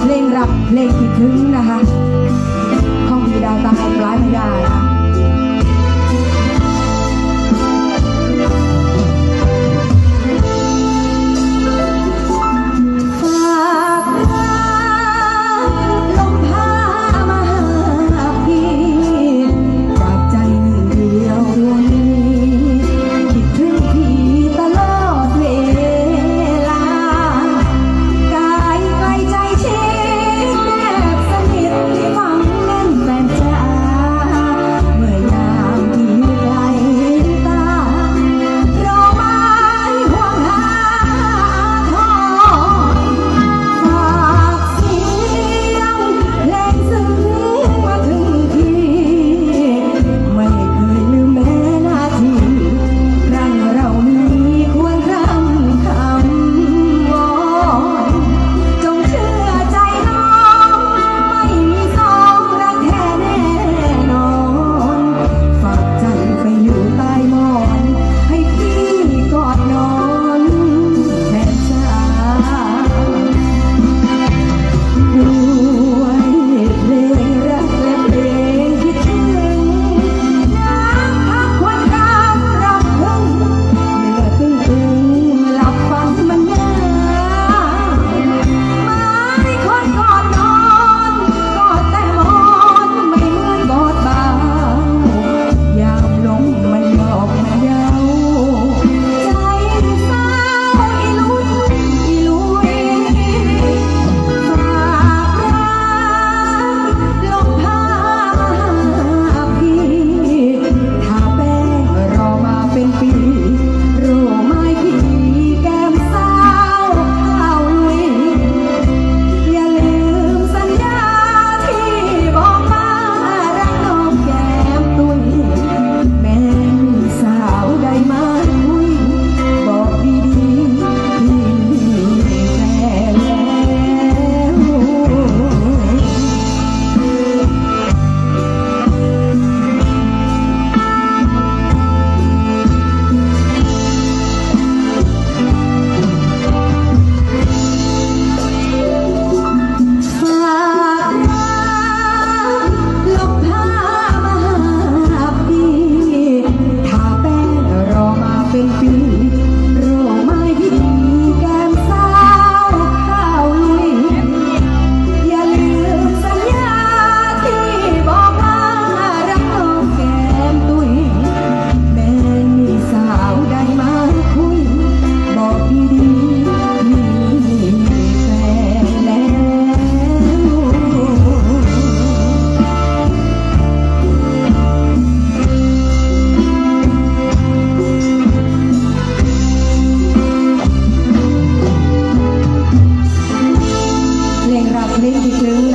เพลงรับเพลงคิดถึงนะคะ ของพีดาตาของร้ายไม่ได้ Ladies you.